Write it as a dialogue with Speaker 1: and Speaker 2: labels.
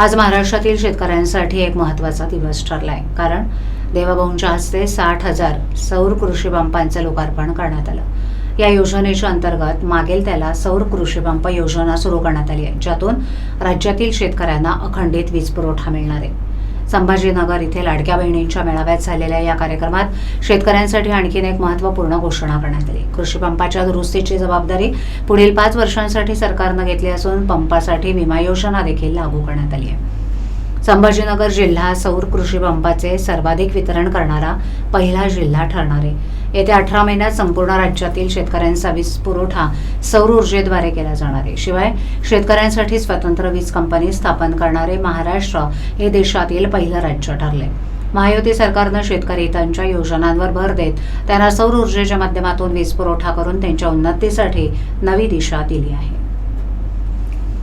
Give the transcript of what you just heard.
Speaker 1: आज महाराष्ट्रातील शेतकऱ्यांसाठी एक महत्त्वाचा दिवस ठरलाय. कारण देवाभाऊंच्या हस्ते साठ हजार सौर कृषी पंपांचं लोकार्पण करण्यात आलं. या योजनेच्या अंतर्गत मागेल त्याला सौर कृषी पंप योजना सुरू करण्यात आली आहे ज्यातून राज्यातील शेतकऱ्यांना अखंडित वीज पुरवठा मिळणार आहे. संभाजीनगर इथे लाडक्या बहिणींच्या मेळाव्यात झालेल्या या कार्यक्रमात शेतकऱ्यांसाठी आणखीन एक महत्त्वपूर्ण घोषणा करण्यात आली. कृषी पंपाच्या दुरुस्तीची जबाबदारी पुढील पाच वर्षांसाठी सरकारनं घेतली असून पंपासाठी विमा योजना देखील लागू करण्यात आली आहे. संभाजीनगर जिल्हा सौर कृषी पंपाचे सर्वाधिक वितरण करणारा पहिला जिल्हा ठरणार आहे. येत्या अठरा महिन्यात संपूर्ण राज्यातील शेतकऱ्यांचा वीज पुरवठा सौर ऊर्जेद्वारे केला जाणार आहे. शिवाय शेतकऱ्यांसाठी स्वतंत्र वीज कंपनी स्थापन करणारे महाराष्ट्र हे देशातील पहिलं राज्य ठरले महायुती सरकारनं शेतकरी हितांच्या योजनांवर भर देत त्यांना सौर ऊर्जेच्या माध्यमातून वीज पुरवठा करून त्यांच्या उन्नतीसाठी नवी दिशा दिली आहे.